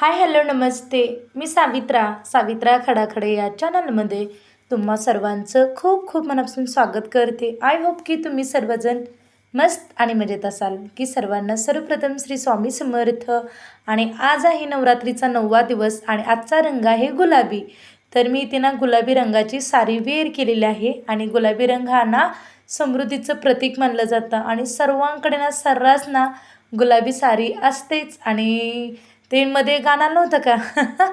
Hi hello नमस्ते. मी सावित्रा सावित्रा खडाखडे या चॅनलमध्ये तुम्हा सर्वांचं खूप खूप मनापासून स्वागत करते. आय होप की तुम्ही सर्वजण मस्त आणि मजेत असाल की सर्वांना सर्वप्रथम श्री स्वामी समर्थ. आणि आज आहे नवरात्रीचा नववा दिवस आणि आजचा रंग आहे गुलाबी. तर मी इथे ना गुलाबी रंगाची साडी वेअर केलेली आहे आणि गुलाबी रंग हा ना समृद्धीचं प्रतीक मानलं जातं. आणि सर्वांकडे ना सर्रास ना गुलाबी सारी असतेच. आणि ते मध्ये गाणं नव्हतं का?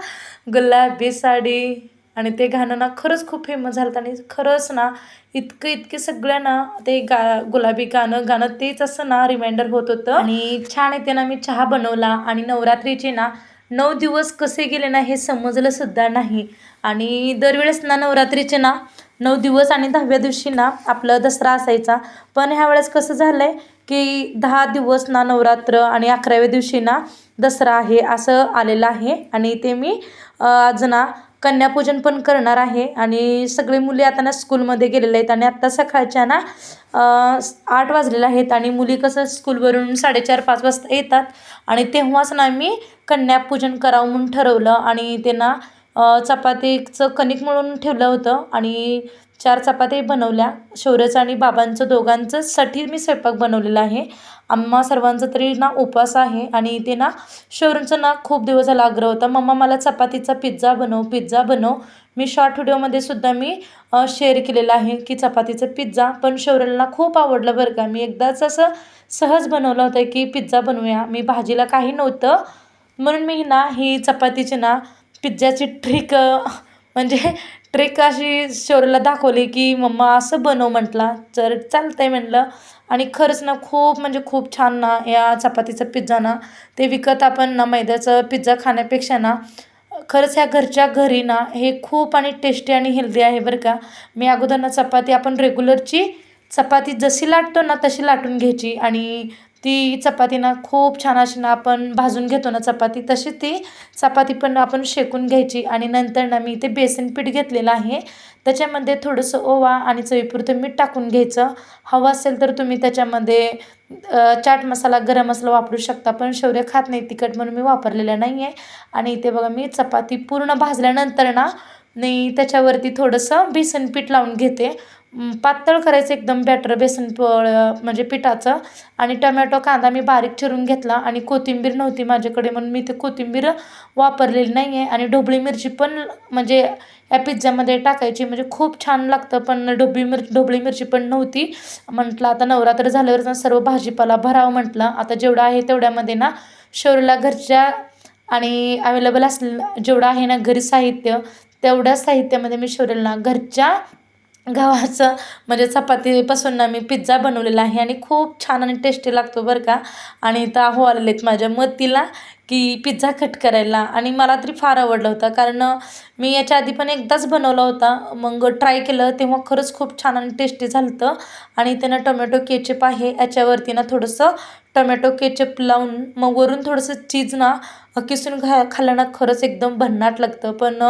गुलाबी साडी. आणि ते गाणं ना खरंच खूप फेमस झालं होतं. आणि खरंच ना इतकं इतके सगळ्यांना ते गा गुलाबी गाणं गाणं तेच असं ना रिमाइंडर होत होतं. आणि छान येते ना मी चहा बनवला. आणि नवरात्रीचे ना नऊ दिवस कसे गेले ना हे समजलं सुद्धा नाही. आणि दरवेळेस ना नवरात्रीचे ना नऊ दिवस आणि दहाव्या दिवशी ना आपलं दसरा असायचा. पण ह्या वेळेस कसं झालं आहे की दहा दिवस ना नवरात्र आणि अकराव्या दिवशी ना दसरा आहे असं आलेलं आहे. आणि ते मी आज ना कन्यापूजन पण करणार आहे. आणि सगळे मुली आता ना स्कूलमध्ये गेलेले आहेत. आणि आत्ता सकाळच्या ना आठ वाजलेले आहेत. आणि मुली कसं स्कूलवरून साडेचार पाच वाजता येतात. आणि तेव्हाच ना मी कन्यापूजन करावं म्हणून ठरवलं. आणि ते ना चपातीचं कणिक मळून ठेवलं होतं आणि चार चपाती बनवल्या. शौर्याचं आणि बाबांचं दोघांचंसाठी मी स्वयंपाक बनवलेला आहे. आम्हा सर्वांचा तरी ना उपवास आहे आणि ते ना शौर्यांचं ना खूप दिवस झाला आग्रह होता मम्मा मला चपातीचा पिझ्झा बनव पिझ्झा बनव. मी शॉर्ट व्हिडिओमध्ये सुद्धा मी शेअर केलेलं आहे की चपातीचा पिझ्झा पण शौर्याला खूप आवडलं बरं का. मी एकदाच असं सहज बनवलं होतं की पिझ्झा बनवूया. मी भाजीला काही नव्हतं म्हणून मी ना ही चपातीची ना पिझ्झाची ट्रिक म्हणजे ट्रिक अशी शौर्यला दाखवली की मम्मा असं बनव म्हटला. तर आहे म्हटलं आणि खरंच ना खूप म्हणजे खूप छान ना या चपातीचा पिझ्झा ना ते विकत आपण ना मैद्याचं पिझ्झा खाण्यापेक्षा ना खरंच ह्या घरच्या घरी ना हे खूप आणि टेस्टी आणि हेल्दी आहे बरं का. मी अगोदर ना चपाती आपण रेग्युलरची चपाती जशी लाटतो ना तशी लाटून घ्यायची. आणि ती चपातीना खूप छान अशी ना आपण भाजून घेतो ना चपाती तशी ती चपाती पण आपण शेकून घ्यायची आणि नंतर ना मी इथे बेसन पीठ घेतलेलं आहे. त्याच्यामध्ये थोडंसं ओवा आणि चवीपुरतं मीठ टाकून घ्यायचं. हवं असेल तर तुम्ही त्याच्यामध्ये चाट मसाला गरम मसाला वापरू शकता पण शौर्य खात नाही तिखट म्हणून मी वापरलेलं नाही आहे आणि इथे बघा मी चपाती पूर्ण भाजल्यानंतर ना मी त्याच्यावरती थोडंसं बेसन पीठ लावून घेते. पातळ करायचं एकदम बॅटर बेसन पोळ म्हणजे पिठाचं. आणि टमॅटो कांदा मी बारीक चिरून घेतला आणि कोथिंबीर नव्हती माझ्याकडे म्हणून मी ते कोथिंबीर वापरलेली नाही आहे आणि ढोबळी मिरची पण म्हणजे या पिझ्झामध्ये टाकायची म्हणजे खूप छान लागतं पण ढोबळी मिर ढोबळी मिरची पण नव्हती. म्हटलं आता नवरात्र झाल्यावर ना सर्व भाजीपाला भरावं म्हटलं. आता जेवढं आहे तेवढ्यामध्ये ना शौर्यला घरच्या आणि अवेलेबल असलेलं जेवढं आहे ना घरी साहित्य तेवढ्या साहित्यामध्ये मी शौर्यला घरच्या गव्हाचं म्हणजे चपातीपासून ना मी पिझ्झा बनवलेला आहे आणि खूप छान आणि टेस्टी लागतो बरं का. आणि इथं अहो आलेले आहेत माझ्या मतीला की पिझ्झा कट करायला. आणि मला तरी फार आवडलं होतं कारण मी याच्या आधी पण एकदाच बनवला होता. मग ट्राय केलं तेव्हा खरंच खूप छान आणि टेस्टी झालं होतं. आणि त्यानं टोमॅटो केचप आहे. याच्यावरती ना थोडंसं टोमॅटो केचप लावून मग वरून थोडंसं चीज ना किसून खा खाल्लं खरंच एकदम भन्नाट लागतं. पण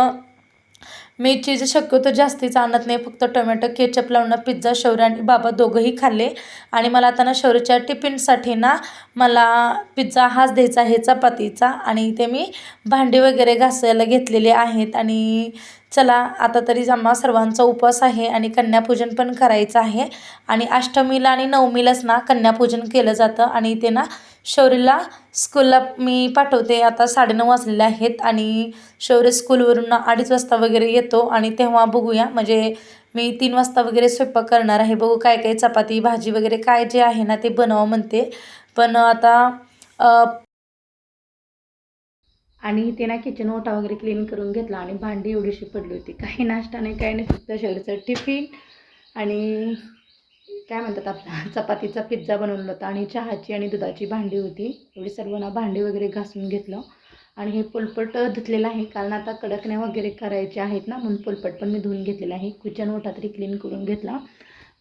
मी चीज शक्यतो जास्तीच आणत नाही फक्त टोमॅटो केचप लावून पिझ्झा शौर्य आणि बाबा दोघंही खाल्ले. आणि मला आता ना शौर्यच्या टिफिनसाठी ना मला पिझ्झा हाच द्यायचा आहे चपातीचा. आणि ते मी भांडी वगैरे घासायला घेतलेले आहेत. आणि चला आता तरी आम्हा सर्वांचा उपवास आहे आणि कन्यापूजन पण करायचं आहे. आणि अष्टमीला आणि नवमीलाच ना कन्यापूजन केलं जातं. आणि ते ना शौर्यला स्कूलला मी पाठवते. आता साडेनऊ वाजलेले आहेत आणि शौर्य स्कूलवरून अडीच वाजता वगैरे येतो आणि तेव्हा बघूया. म्हणजे मी तीन वाजता वगैरे स्वयंपाक करणार आहे. बघू काय काय चपाती भाजी वगैरे काय जे आहे ना ते बनवावं म्हणते. पण आता आणि ते ना किचन ओटा वगैरे क्लीन करून घेतला आणि भांडी एवढीशी पडली होती. काही नाश्ता नाही काही नाही. फक्त शरीरचं टिफिन आणि काय म्हणतात आपला? चपातीचा पिझ्झा बनवला होता आणि चहाची आणि दुधाची भांडी होती. एवढी सर्व ना भांडी वगैरे घासून घेतलं. आणि हे पोलपट धुतलेलं आहे. कारण आता कडकण्या वगैरे करायचे आहेत ना म्हणून पोलपट पण मी धुवून घेतलेलं आहे. किचन ओटा तरी क्लीन करून घेतला.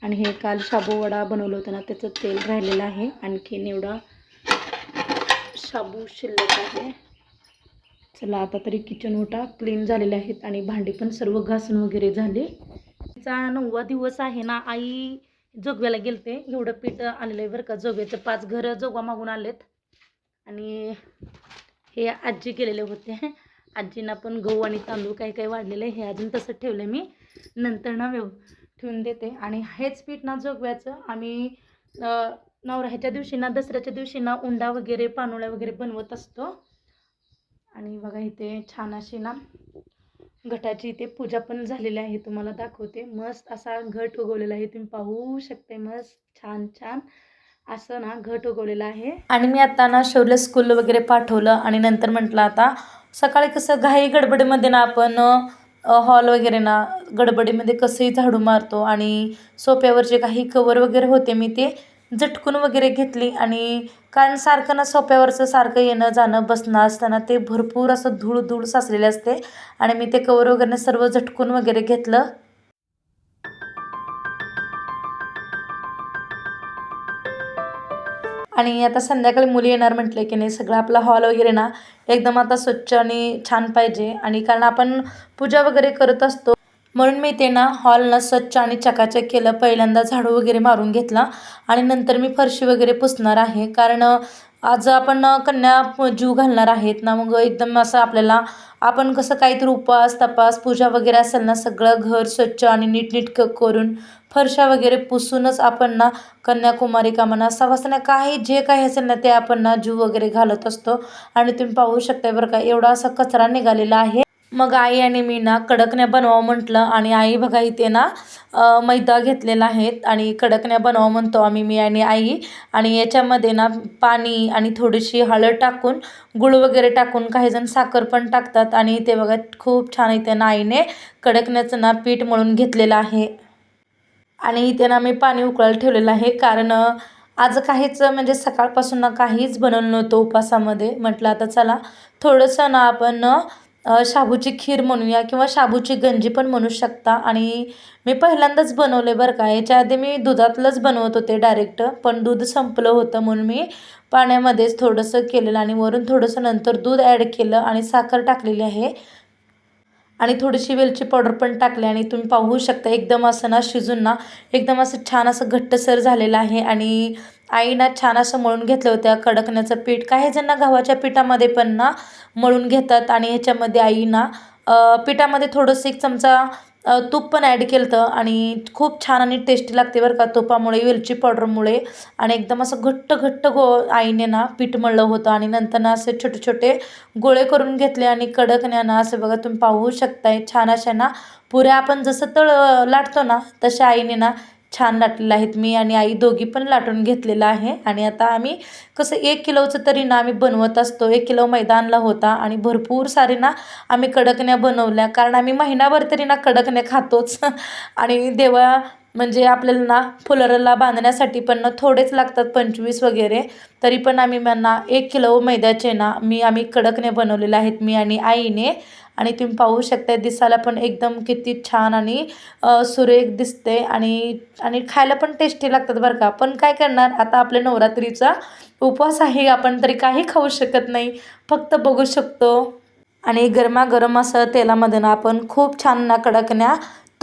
आणि हे काल शाबू वडा बनवलं होतं ना त्याचं तेल राहिलेलं आहे. आणखीन एवढा शाबू शिल्लक आहे. चला आता तरी किचन ओटा क्लीन झालेले आहेत आणि भांडी पण सर्व घासून वगैरे झाले. तिचा नववा दिवस आहे ना आई जोगव्याला गेलते. एवढं पीठ आलेलं आहे बरं का जोगव्याचं. पाच घरं जोगवा मागून आलेत. आणि हे आजी केलेले होते. आजींना पण गहू आणि तांदूळ काही काही वाढलेलं आहे. हे अजून तसं ठेवलं मी. नंतर ना व्यव ठेवून देते. आणि हेच पीठ ना जोगव्याचं. आम्ही अ, दिवशी ना दसऱ्याच्या दिवशी ना उंडा वगैरे पानोळ्या वगैरे बनवत असतो. आणि बघा इथे छान अशी ना घटाची इथे पूजा पण झालेली आहे तुम्हाला दाखवते. मस्त असा घट उगवलेला आहे तुम्ही पाहू शकते मस्त छान छान असं ना घट उगवलेलं आहे. आणि मी आता ना शौर्य स्कूल वगैरे पाठवलं आणि नंतर म्हटलं आता सकाळी कसं घाई गडबडीमध्ये ना आपण हॉल वगैरे ना गडबडीमध्ये कसंही झाडू मारतो आणि सोप्यावरचे काही कवर वगैरे होते मी ते झटकून वगैरे घेतली आणि कारण सारखं ना सोप्यावरचं सारखं येणं जाणं बसणं असताना ते भरपूर असं धूळ धूळ साचलेले असते आणि मी ते कवर वगैरे सर्व झटकून वगैरे घेतलं. आणि आता संध्याकाळी मुली येणार म्हटले की नाही सगळं आपला हॉल वगैरे ना एकदम आता स्वच्छ आणि छान पाहिजे. आणि कारण आपण पूजा वगैरे करत असतो म्हणून मी ते ना हॉलनं स्वच्छ आणि चकाचक केलं. पहिल्यांदा झाडू वगैरे मारून घेतला आणि नंतर मी फरशी वगैरे पुसणार आहे. कारण आज आपण कन्या जीव घालणार आहेत ना मग एकदम असं आपल्याला आपण कसं काहीतरी उपवास तपास पूजा वगैरे असेल ना सगळं घर स्वच्छ आणि नीटनीट क करून फरशा वगैरे पुसूनच आपण ना कन्याकुमारी का म्हणा सवासना काही जे काही असेल ना ते आपण ना जीव वगैरे घालत असतो. आणि तुम्ही पाहू शकताय बरं का एवढा असा कचरा निघालेला आहे. मग आई आणि मी ना कडकण्या बनवावं म्हटलं आणि आई बघा इथे ना मैदा घेतलेला आहेत आणि कडकण्या बनवावं म्हणतो आम्ही मी आणि आई. आणि याच्यामध्ये ना पाणी आणि थोडीशी हळद टाकून गुळ वगैरे टाकून काही जण साखर पण टाकतात. आणि इथे बघा खूप छान इथे ना आईने कडकण्याचं ना पीठ मळून घेतलेलं आहे. आणि इथे ना मी पाणी उकळायला ठेवलेलं आहे कारण आज काहीच म्हणजे सकाळपासून ना काहीच बनवलं नव्हतं उपासामध्ये म्हटलं आता चला थोडंसं ना आपण शाबूची खीर म्हणूया किंवा शाबूची गंजी पण म्हणू शकता. आणि मी पहिल्यांदाच बनवले बरं का. याच्या आधी मी दुधातलंच बनवत होते डायरेक्ट पण दूध संपलं होतं म्हणून मी पाण्यामध्येच थोडंसं केलेलं आणि वरून थोडंसं नंतर दूध ॲड केलं आणि साखर टाकलेली आहे. आणि थोडीशी वेलची पावडर पण टाकली आणि तुम्ही पाहू शकता एकदम असं ना शिजून ना एकदम असं छान असं घट्टसर झालेलं आहे आणि आईना छान असं मळून घेतलं होत्या कडकण्याचं पीठ. काही जणांना गव्हाच्या पिठामध्ये पण ना मळून घेतात आणि ह्याच्यामध्ये आईना पिठामध्ये थोडंसं एक चमचा तूप पण ॲड केलं होतं आणि खूप छान आणि टेस्टी लागते बरं का तुपामुळे वेलची पावडरमुळे आणि एकदम असं घट्ट घट्ट गो आईने ना पीठ मळलं होतं आणि नंतर ना असे छोटे छोटे गोळे करून घेतले आणि कडकण्या ना असं बघा तुम्ही पाहू शकताय. छान अशा ना पुऱ्या आपण जसं तळ लाटतो ना तशा आईने ना छान लाटलेलं आहेत. मी आणि आई दोघी पण लाटून घेतलेलं आहे. आणि आता आम्ही कसं एक किलोचं तरी ना आम्ही बनवत असतो. एक किलो मैदा आणला होता आणि भरपूर सारे ना आम्ही कडकण्या बनवल्या. कारण आम्ही महिनाभर तरी ना कडकण्या खातोच. आणि देवा म्हणजे आपल्याला ना फुलरला बांधण्यासाठी पण ना थोडेच लागतात पंचवीस वगैरे. तरी पण आम्ही त्यांना एक किलो मैद्याचे ना मी आम्ही कडकने बनवलेले आहेत मी आणि आईने. आणि तुम्ही पाहू शकता दिसायला पण एकदम किती छान आणि सुरेख दिसते. आणि आणि खायला पण टेस्टी लागतात बरं का. पण काय करणार आता आपल्या नवरात्रीचा उपवास आहे आपण तरी काही खाऊ शकत नाही. फक्त बघू शकतो. आणि गरमागरम असं तेलामध्ये ना आपण खूप छान ना कडकण्या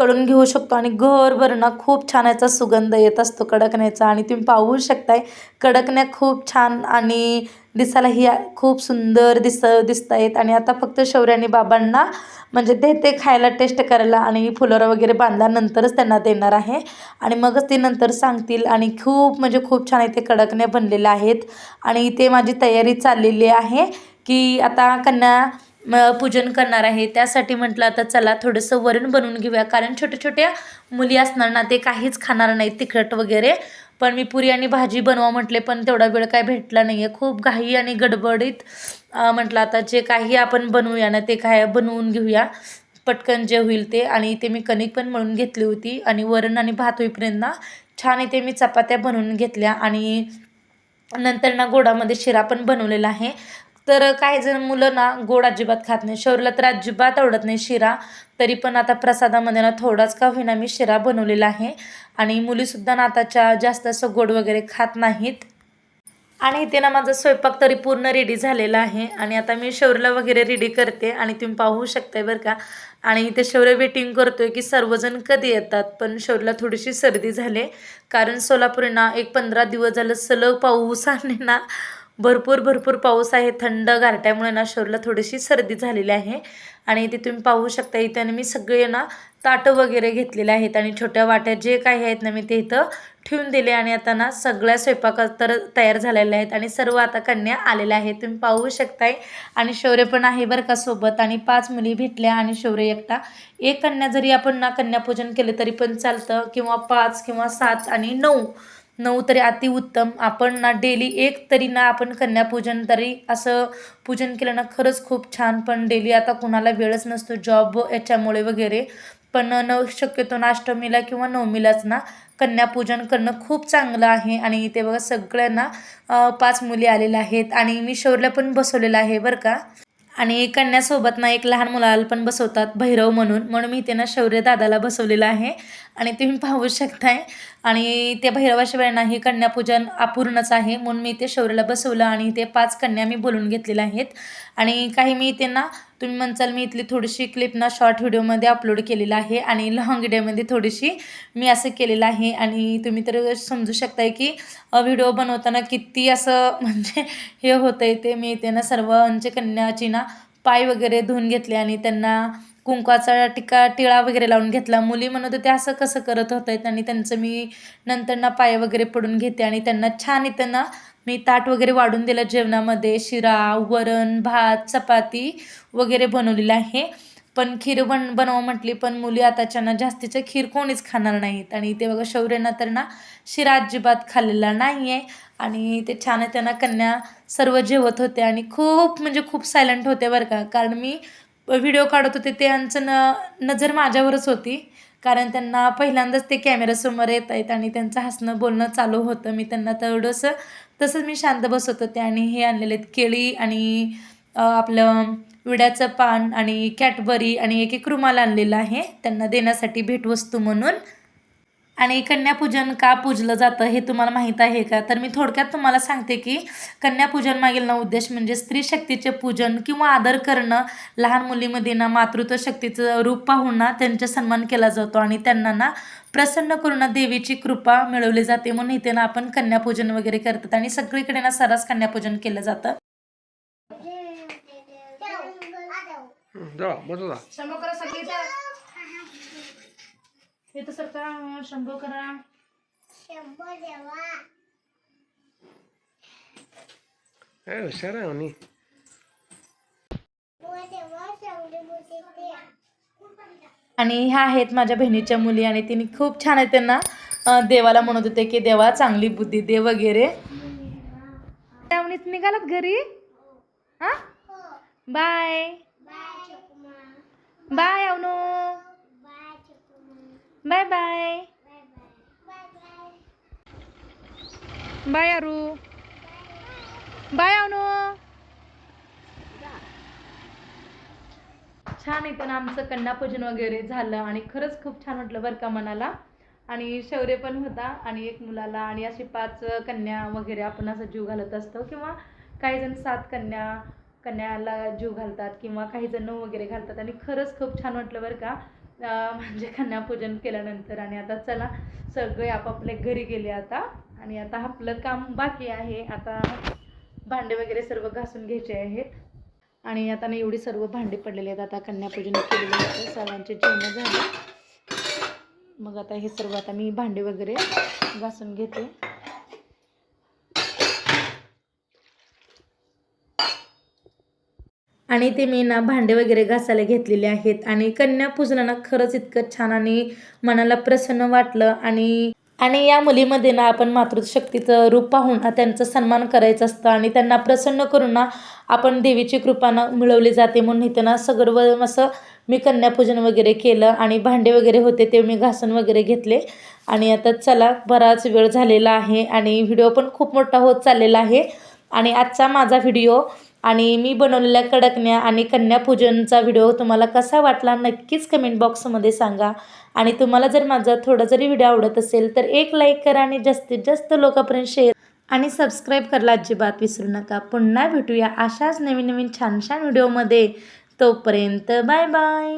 तळून घेऊ शकतो आणि घरभर ना खूप छान याचा सुगंध येत असतो कडकण्याचा आणि तुम्ही पाहू शकताय कडकण्या खूप छान आणि दिसायला ही खूप सुंदर दिस दिसत आहेत आणि आता फक्त शौर्याने बाबांना म्हणजे ते ते खायला टेस्ट करायला आणि फुलोरा वगैरे बांधल्यानंतरच त्यांना देणार आहे. आणि मगच ते नंतर सांगतील आणि खूप म्हणजे खूप छान इथे कडकण्या बनलेल्या आहेत. आणि इथे माझी तयारी चाललेली आहे की आता कन्या म पूजन करणार आहे. त्यासाठी म्हटलं आता चला थोडंसं वरण बनवून घेऊया. कारण छोट्या छोट्या मुली असणार ना ते काहीच खाणार नाहीत तिखट वगैरे. पण मी पुरी आणि भाजी बनवा म्हटले पण तेवढा वेळ काय भेटला नाही आहे खूप घाई आणि गडबडीत म्हटलं आता जे काही आपण बनवूया ना ते काय बनवून घेऊया. पटकन जे होईल ते. आणि इथे मी कणिक पण मळून घेतली होती. आणि वरण आणि भात होईपर्यंत ना छान इथे मी चपात्या बनवून घेतल्या. आणि नंतर ना गोडामध्ये शिरा पण बनवलेला आहे. तर काही जण मुलं ना गोड अजिबात खात नाही. शौरला तर अजिबात आवडत नाही शिरा. तरी पण आता प्रसादामध्ये ना थोडाच का होईना मी शिरा बनवलेला आहे. आणि मुलीसुद्धा ना आताच्या जास्त असं गोड वगैरे खात नाहीत. आणि इथे ना माझा स्वयंपाक तरी पूर्ण रेडी झालेला आहे. आणि आता मी शौर्यला वगैरे रेडी करते आणि तुम्ही पाहू शकताय बरं का. आणि इथे शौर्य वेटिंग करतोय की सर्वजण कधी येतात. पण शौर्यला थोडीशी सर्दी झाली. कारण सोलापूरना एक पंधरा दिवस झालं सलग पाऊस आणि ना भरपूर भरपूर पाऊस आहे. थंड गारट्यामुळे ना शरीराला थोडीशी सर्दी झालेली आहे. आणि ते तुम्ही पाहू शकता इथे आणि मी सगळे ना ताटं वगैरे घेतलेले आहेत. आणि छोट्या वाट्या जे काही आहेत ना मी ते इथं ठेवून दिले. आणि आता ना सगळ्या स्वयंपाक तर तयार झालेल्या आहेत. आणि सर्व आता कन्या आलेल्या आहेत. तुम्ही पाहू शकताय. आणि शौर्य पण आहे बरं का सोबत. आणि पाच मुली भेटल्या आणि शौर्य एकटा. एक कन्या जरी आपण ना कन्यापूजन केलं तरी पण चालतं. किंवा पाच किंवा सात आणि नऊ. नऊ तरी अतिउत्तम आपण ना डेली एक तरी ना आपण कन्यापूजन तरी असं पूजन केलं ना खरंच खूप छान. पण डेली आता कुणाला वेळच नसतो जॉब याच्यामुळे वगैरे. पण न शक्यतो ना अष्टमीला किंवा नवमीलाच ना कन्यापूजन करणं खूप चांगलं आहे. आणि इथे बघा सगळ्यांना पाच मुली आलेल्या आहेत. आणि मी शौर्यला पण बसवलेलं आहे बरं का. आणि कन्यासोबत ना एक लहान मुलाला पण बसवतात भैरव म्हणून. म्हणून मी इथे ना शौर्य दादाला बसवलेलं आहे. आणि तुम्ही पाहू शकताय आणि त्या भैरवाशिवाय नाही कन्यापूजन अपूर्णच आहे. म्हणून मी इथे शौर्यला बसवलं आणि इथे पाच कन्या मी बोलून घेतलेल्या आहेत. आणि काही मी इथे ना तुम्ही म्हणचाल मी इथली थोडीशी क्लिप ना शॉर्ट व्हिडिओमध्ये अपलोड केलेलं आहे आणि लॉंग व्हिडिओमध्ये थोडीशी मी असं केलेलं आहे. आणि तुम्ही तर समजू शकताय की व्हिडिओ बनवताना किती असं म्हणजे हे होतं आहे ते मी इथे ना सर्वांचे कन्याची ना पाय वगैरे धुवून घेतले आणि त्यांना कुंकवाचा टिका टिळा वगैरे लावून घेतला. मुली म्हणत होते असं कसं करत होत आहेत आणि त्यांचं मी नंतर ना पाय वगैरे पडून घेते आणि त्यांना छान आहे त्यांना मी ताट वगैरे वाढून दिलं जेवणामध्ये. शिरा वरण भात चपाती वगैरे बनवलेलं आहे. पण खीर बन बनवा म्हटली पण मुली आताच्या ना जास्तीचं खीर कोणीच खाणार नाहीत. आणि ते बघा शौर्यांना तर ना शिरा अजिबात खाल्लेला नाही आहे आणि ते छान आहे त्यांना कन्या सर्व जेवत होते आणि खूप म्हणजे खूप सायलंट होते बरं का. कारण मी व्हिडिओ काढत होते त्यांचं न नजर माझ्यावरच होती. कारण त्यांना पहिल्यांदाच ते कॅमेरासमोर येत आहेत आणि त्यांचं हसणं बोलणं चालू होतं. मी त्यांना तेवढंसं तसंच मी शांत बसत होते आणि हे आणलेले आहेत केळी आणि आपलं विड्याचं पान आणि कॅटबरी आणि एक एक रुमाल आणलेला आहे. त्यांना देण्यासाठी भेटवस्तू म्हणून. आणि कन्यापूजन का पूजलं जातं हे तुम्हाला माहीत आहे का? तर मी थोडक्यात तुम्हाला सांगते की कन्यापूजन मागील ना उद्देश म्हणजे स्त्री शक्तीचे पूजन किंवा आदर करणं लहान मुलीमध्ये ना मातृत्व शक्तीचं रूप पाहून ना त्यांचा सन्मान केला जातो आणि त्यांना ना प्रसन्न करून देवीची कृपा मिळवली जाते. म्हणून इथे ना आपण कन्यापूजन वगैरे करतात आणि सगळीकडे ना सर्रास कन्यापूजन केलं जातं. जा बसू जा. शंभो करा सगळी इथं सरका शंभो करा काय हुशार आहे म्हणे. आणि ह्या आहेत माझ्या बहिणीच्या मुली आणि तिने खूप छान आहे त्यांना देवाला म्हणत होते की देवा चांगली बुद्धी दे वगैरे. त्यामुळेच निघालात घरी? हा? Bye. Bye Avno. Bye bye. Bye Aru. Bye Anu. छान आहे पण आमचं कन्यापूजन वगैरे झालं आणि खरंच खूप छान वाटलं बरं का मनाला. आणि शौर्य पण होता आणि एक मुलाला आणि अशी पाच कन्या वगैरे आपण असं जीव घालत असतो किंवा काही जण सात कन्या कन्याला जीव घालतात किंवा काही जण नऊ वगैरे घालतात आणि खरंच खूप छान वाटलं बरं का. म्हणजे कन्यापूजन केल्यानंतर आणि आता चला सगळे आपापल्या घरी गेले आता. आणि आता आपलं काम बाकी आहे. आता भांडे वगैरे सर्व घासून घ्यायचे आहेत. आणि आता ना एवढी सर्व भांडी पडलेली आहेत. आता कन्यापूजन केलेलं होतं सर्वांचे जेवण झाले. मग आता हे सर्व आता मी भांडे वगैरे घासून घेते. आणि ते मी ना भांडे वगैरे घासायला घेतलेले आहेत. आणि कन्यापूजनाला खरंच इतकं छान आणि मनाला प्रसन्न वाटलं. आणि आणि या मुलीमध्ये ना आपण मातृशक्तीचं रूप पाहून ना त्यांचा सन्मान करायचं असतं. आणि त्यांना प्रसन्न करून ना आपण देवीची कृपा ना मिळवली जाते म्हणून इथं ना सगळं असं मी कन्यापूजन वगैरे केलं. आणि भांडे वगैरे होते ते मी घासून वगैरे घेतले. आणि आता चला बराच वेळ झालेला आहे आणि व्हिडिओ पण खूप मोठा होत चाललेला आहे. आणि आजचा माझा व्हिडिओ आणि मी बनवलेल्या कडकण्या आणि कन्यापूजनचा व्हिडिओ तुम्हाला कसा वाटला नक्कीच कमेंट बॉक्समध्ये सांगा. आणि तुम्हाला जर माझा थोडा जरी व्हिडिओ आवडत असेल तर एक लाईक करा आणि जास्तीत जास्त लोकांपर्यंत शेअर आणि सबस्क्राईब करायला अजिबात विसरू नका. पुन्हा भेटूया अशाच नवीन नवीन छान छान व्हिडिओमध्ये. तोपर्यंत बाय बाय